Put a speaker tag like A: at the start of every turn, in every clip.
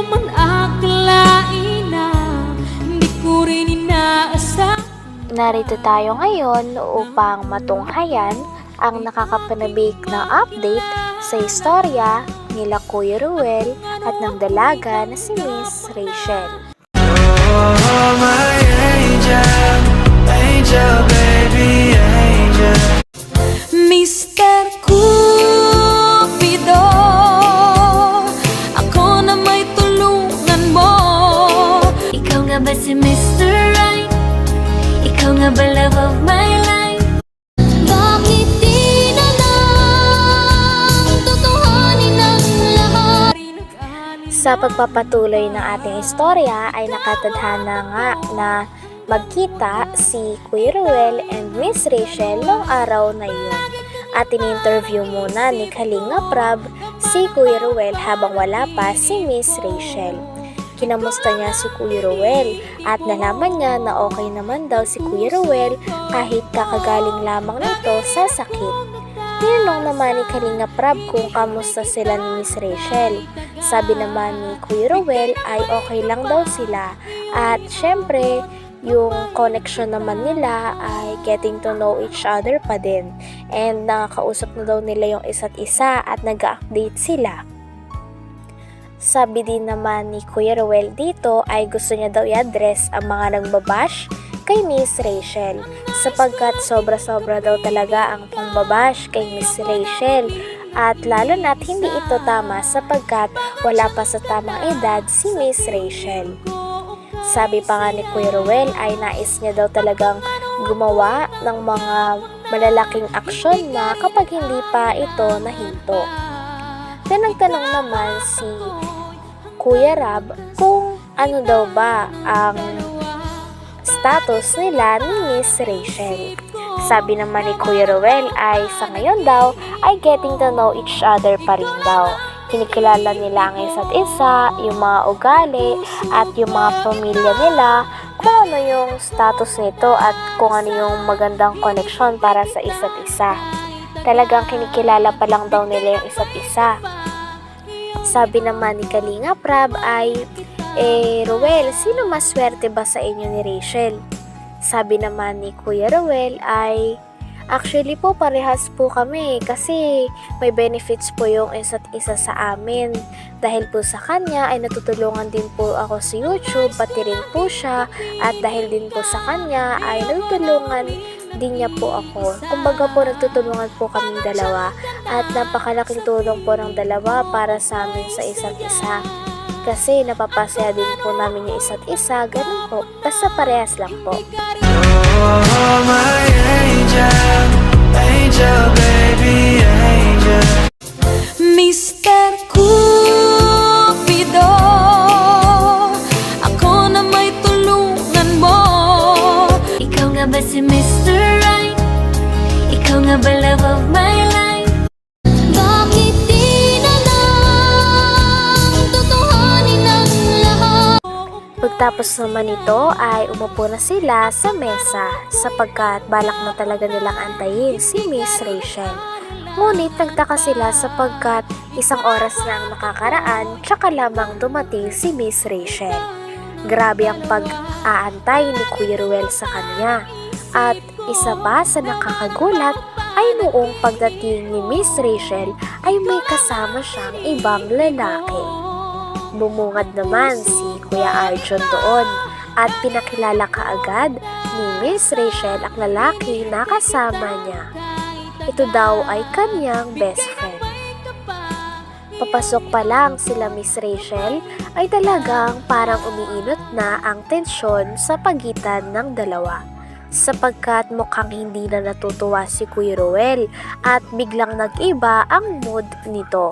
A: naman akalain na Hindi ko rin inaasahan
B: Narito tayo ngayon upang matunghayan ang nakakapanabik na update sa istorya nila Kuya Ruel at ng dalaga na si Miss Rachel.
C: Oh, my
B: Sa pagpapatuloy ng ating istorya ay nakatadhana nga na magkita si Kuya Ruel and Miss Rachel noong araw na yun. At in-interview muna ni Kalinga Prab si Kuya Ruel habang wala pa si Miss Rachel. Kinamusta niya si Kuya Ruel at nalaman niya na okay naman daw si Kuya Ruel kahit kakagaling lamang nito sa sakit. Tinanong naman ni Kalinga Prab kung kamusta sila ni Miss Rachel. Sabi naman ni Kuya Ruel ay okay lang daw sila at syempre yung connection naman nila ay getting to know each other pa din and nakakausap na daw nila yung isa't isa at nag-update sila. Sabi din naman ni Kuya Ruel dito ay gusto niya daw i-address ang mga nagbabash kay Miss Rachel sapagkat sobra-sobra daw talaga ang pangbabash kay Miss Rachel at lalo na't hindi ito tama sapagkat wala pa sa tamang edad si Miss Rachel. Sabi pa nga ni Kuya Ruel ay nais niya daw talagang gumawa ng mga malalaking aksyon na kapag hindi pa ito nahinto. Then nagtanong naman si Kuya Rab kung ano daw ba ang status nila ni Miss Rachel. Sabi naman ni Kuya Ruel ay sa ngayon daw ay getting to know each other pa rin daw. Kinikilala nila ang isa't isa, yung mga ugali at yung mga pamilya nila, kung ano yung status nito at kung ano yung magandang connection para sa isa't isa. Talagang kinikilala pa lang daw nila yung isa't isa. Sabi naman ni Kalinga Prab ay, Eh, Ruel, sino mas swerte ba sa inyo ni Rachel? Sabi naman ni Kuya Ruel ay, Actually po, parehas po kami kasi may benefits po yung isa't isa sa amin. Dahil po sa kanya ay natutulungan din po ako sa YouTube, pati rin po siya. At dahil din po sa kanya ay natutulungan din niya po ako. Kumbaga po nagtutulungan po kaming dalawa at napakalaking tulong po ng dalawa para sa amin sa isa't isa. Kasi napapasaya din po namin yung isa't isa, ganun po. Basta parehas lang po.
C: Oh, my angel, angel, baby, angel.
A: Mr. Cupido Ako na may tulungan mo Ikaw nga ba si Mr. Right? Ikaw nga ba love of my life? Bakit
B: Pagtapos naman nito ay umupo na sila sa mesa sapagkat balak na talaga nilang antayin si Miss Rachel. Ngunit nagtaka sila sapagkat isang oras na ang nakakaraan tsaka lamang dumating si Miss Rachel. Grabe ang pag-aantay ni Kuya Ruel sa kanya. At isa pa sa nakakagulat ay noong pagdating ni Miss Rachel ay may kasama siyang ibang lalaki. Bumungad naman si Kuya Arjun doon at pinakilala kaagad ni Miss Rachel ang lalaki na kasama niya. Ito daw ay kanyang best friend. Papasok pa lang sila Miss Rachel ay talagang parang umiinot na ang tensyon sa pagitan ng dalawa sapagkat mukhang hindi na natutuwa si Kuya Ruel at biglang nag-iba ang mood nito.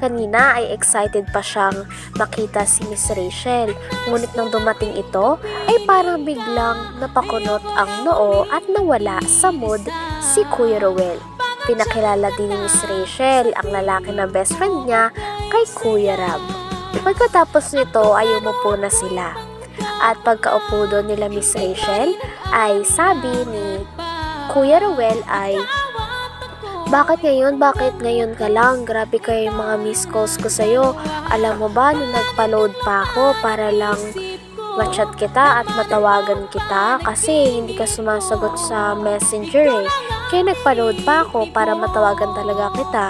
B: Kanina ay excited pa siyang makita si Miss Rachel. Ngunit nang dumating ito, ay parang biglang napakunot ang noo at nawala sa mood si Kuya Rowell. Pinakilala din ni Miss Rachel ang lalaki na best friend niya kay Kuya Rab. Pagkatapos nito ay umupo na sila. At pagkaupo doon nila Miss Rachel ay sabi ni Kuya Rowell ay Bakit ngayon? Bakit ngayon ka lang? Grabe kayo yung mga miss calls ko sa'yo. Alam mo ba, nung nagpa-load pa ako para lang ma-chat kita at matawagan kita kasi hindi ka sumasagot sa messenger eh. Kaya nagpa-load pa ako para matawagan talaga kita.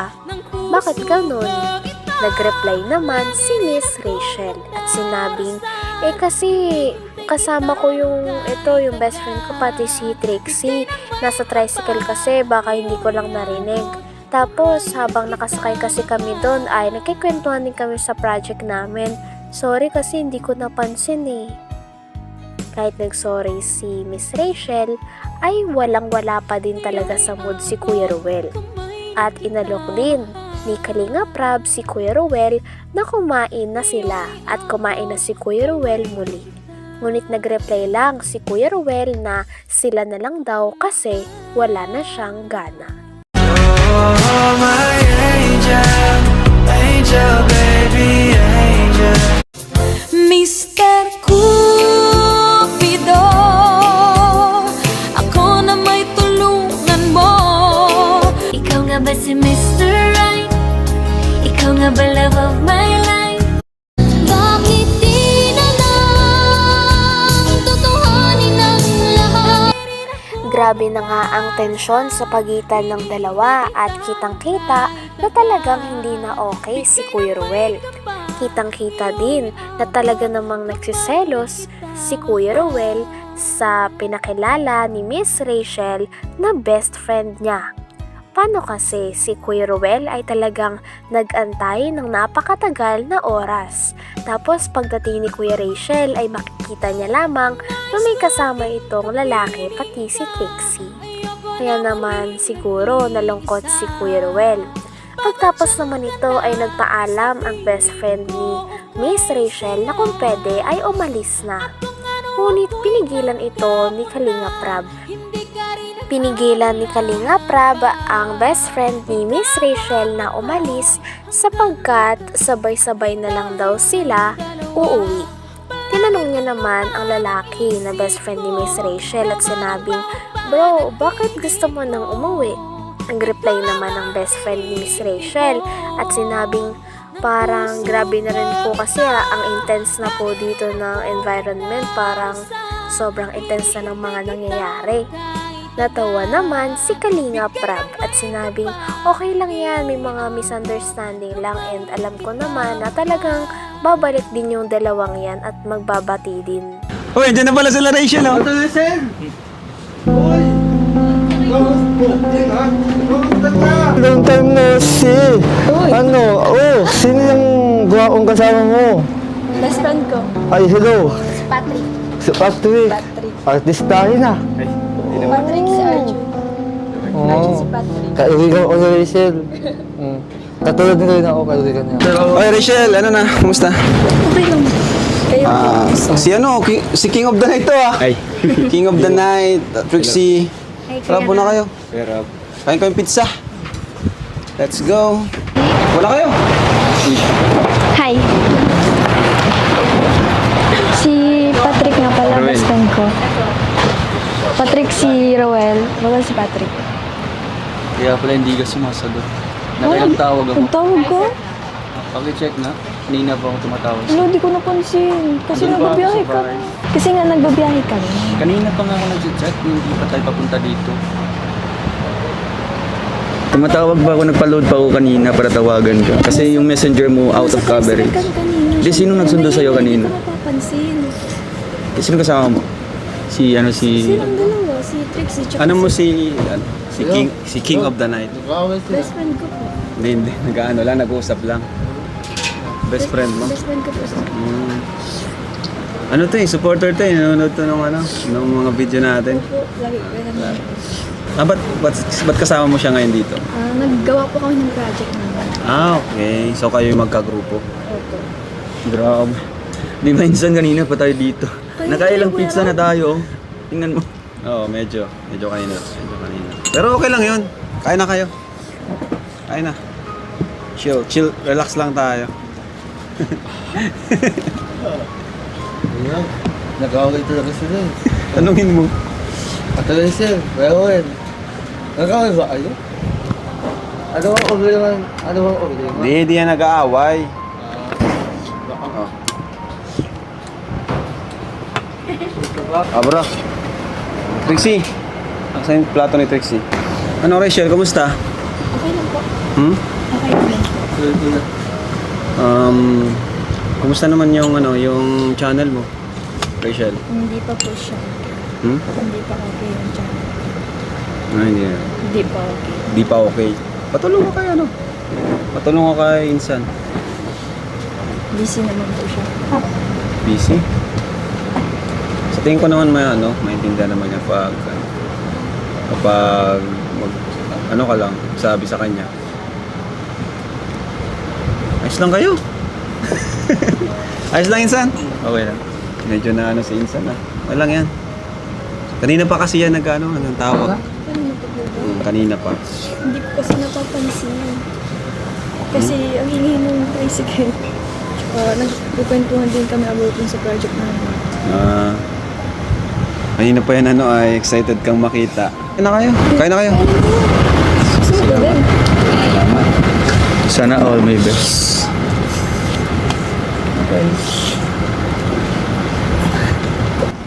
B: Bakit ganun? Nag-reply naman si Miss Rachel at sinabing, eh kasi kasama ko yung ito, yung best friend ko pati si Trixie. Nasa tricycle kasi baka hindi ko lang narinig. Tapos habang nakasakay kasi kami doon ay nagkikwentuhan din kami sa project namin. Sorry kasi hindi ko napansin eh. Kahit nag-sorry si Miss Rachel, ay walang-wala pa din talaga sa mood si Kuya Ruel. At inalok din ni Kalinga Prab si Kuya Ruel na kumain na sila at kumain na si Kuya Ruel muli. Ngunit nag-reply lang si Kuya Ruel na sila na lang daw kasi wala na siyang gana.
C: Oh, my angel, angel, baby, angel.
A: Mr. Cupido
B: Grabe na nga ang tensyon sa pagitan ng dalawa at kitang-kita na talagang hindi na okay si Kuya Ruel. Kitang-kita din na talaga namang nagsiselos si Kuya Ruel sa pinakilala ni Miss Rachel na best friend niya. Paano kasi si Kuya Ruel ay talagang nag-antay ng napakatagal na oras. Tapos pagdating ni Kuya Rachel ay makikita niya lamang na may kasama itong lalaki pati si Trixie. Kaya naman siguro nalungkot si Kuya Ruel. Pagtapos naman ito ay nagpaalam ang best friend ni Miss Rachel na kung pwede ay umalis na. Ngunit pinigilan ito ni Kalinga Prab. Pinigilan ni Kalinga Prab ang best friend ni Miss Rachel na umalis sapagkat sabay-sabay na lang daw sila uuwi. Tinanong niya naman ang lalaki na best friend ni Miss Rachel at sinabing, Bro, bakit gusto mo nang umuwi? Nag-reply naman ang best friend ni Miss Rachel at sinabing, parang grabe na rin po kasi ah, ang intense na po dito ng environment, parang sobrang intense na ng mga nangyayari. Natawa naman si Kalinga Prab at sinabing okay lang yan, may mga misunderstanding lang and alam ko naman na talagang babalik din yung dalawang yan at magbabati din.
D: Uy, dyan na pala sila Rachel, oh.
E: Long time no see. Ano? Oh, sino yung guwaong kasama mo?
F: Best friend ko,
E: Ay, hello.
F: si Patrick.
E: Si Patrick.
F: Patrick.
E: Artistahin na.
F: Patrick si Arjun. Arjun si. Patrick.
E: Kaibigan ko ni Rachel. Mm. Katulad nito rin ako, kaibigan niya.
D: Oy, Rachel, ano na? Kumusta?
F: Okay lang. Kayo,
D: Ah, si ano, Ki- si King of the Night to, ah. Ay. King of the Night, Trixie. Tara, na kayo. Pero, kain kayong pizza. Let's go. Wala kayo.
F: Hi. Si Patrick nga pala, best friend ko. Patrick si Roel. Roel si Patrick.
G: Kaya pala hindi ka sumasagot. Nakailang tawag ako.
F: Nagtawag ko?
G: Pakicheck na. Kanina pa ako tumatawag sa'yo.
F: di ko napansin. Kasi
G: Andun ba
F: nagbabiyahe
G: sa
F: ka.
G: bahay?
F: Kasi nga nagbabiyahe kami.
G: Kanina pa nga ako nag-chat. Hindi pa tayo papunta dito. Tumatawag pa ako, nagpa-load pa ako kanina para tawagan ka. Kasi yung messenger mo out of coverage.
F: Kanina.
G: Di, sino nagsundo sa'yo kanina?
F: Hindi ko napapansin.
G: Eh, Sino kasama mo? Si ano si...
F: Silang dalawa, si Trixie tsaka
D: Ano mo si, ano, si King, si King of the Night.
F: Best friend ko po.
D: Hindi, hindi. Nag-ano lang, nag-uusap lang. Best friend mo.
F: Best friend ko po.
D: Mm. Ano to eh, supporter to eh. Nanonood to ng ano, ng mga video natin.
F: Po, lagi ko naman.
D: Ah, ba't, ba't, ba't kasama mo siya ngayon dito?
F: Ah, naggawa po kami ng project namin.
D: Ah, okay. So kayo yung magkagrupo.
F: Opo.
D: Grabe. Di ba insan kanina pa tayo dito? Nakailang pizza na tayo. Tingnan mo. Oo, medyo. Medyo kanina. Medyo kanina. Pero okay lang yun. Kain na kayo. Kain na. Chill. Chill. Relax lang tayo.
E: Nag-away talaga sila eh.
D: Tanungin mo.
E: At Rachel, Roel. Nag-away ba kayo? Ano bang ugly naman? Ano bang ugly naman?
D: Hindi, di yan nag-aaway. Oh. Ah, bro. Trixie. Saan yung plato ni Trixie? Ano, Rachel? Kumusta?
F: Okay lang po.
D: Hmm?
F: Okay lang.
D: Um, kumusta naman yung ano, yung channel mo? Rachel?
F: Hindi pa po siya.
D: Hmm?
F: Hindi pa okay yung channel.
D: Ah, hindi.
F: Hindi pa okay.
D: Di pa okay. Patulong ko kay ano? Patulong ko kay Insan.
F: Busy naman po siya.
D: Busy? Sa tingin ko naman may ano, maintindihan naman niya pag ano, kapag mag, ano ka lang, sabi sa kanya. Ayos lang kayo. Ayos lang Insan. Okay lang. Medyo na ano si Insan ah. Okay lang yan. Kanina pa kasi yan nag ano, anong tawag?
F: Kanina po ba?
D: Hmm, kanina pa.
F: Hindi ko kasi napapansin. Kasi ang hingi ng tricycle. Tsaka nagkukwentuhan din kami about sa project namin.
D: Ah. Kanina pa yan ano ay excited kang makita. Kain na kayo. Kain na kayo.
F: Din?
G: Sana all may best.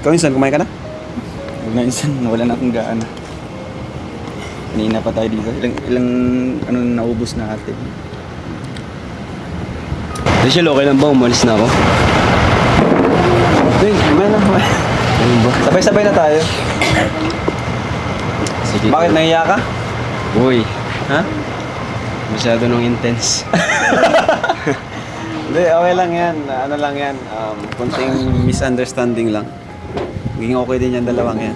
D: Ikaw Insan, kumain ka na?
G: Huwag na insan, wala na akong gaana. Kanina pa tayo dito. Ilang, ilang ano na naubos na atin.
D: Rachel, okay lang ba? Umalis na ako. Hey, kumain na. Ano ba? Sabay-sabay na tayo.
G: Sige.
D: Bakit nahiya ka?
G: Uy,
D: Ha?
G: masyado nung intense.
D: Hindi, okay lang yan. Ano lang yan. Um, kunting misunderstanding lang. Maging okay din yan dalawang yan.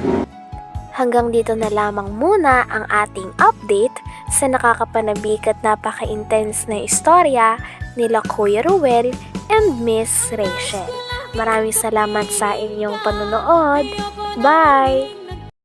B: Hanggang dito na lamang muna ang ating update sa nakakapanabik at napaka-intense na istorya nila Kuya Ruel and Miss Rachel. Maraming salamat sa inyong panonood. Bye!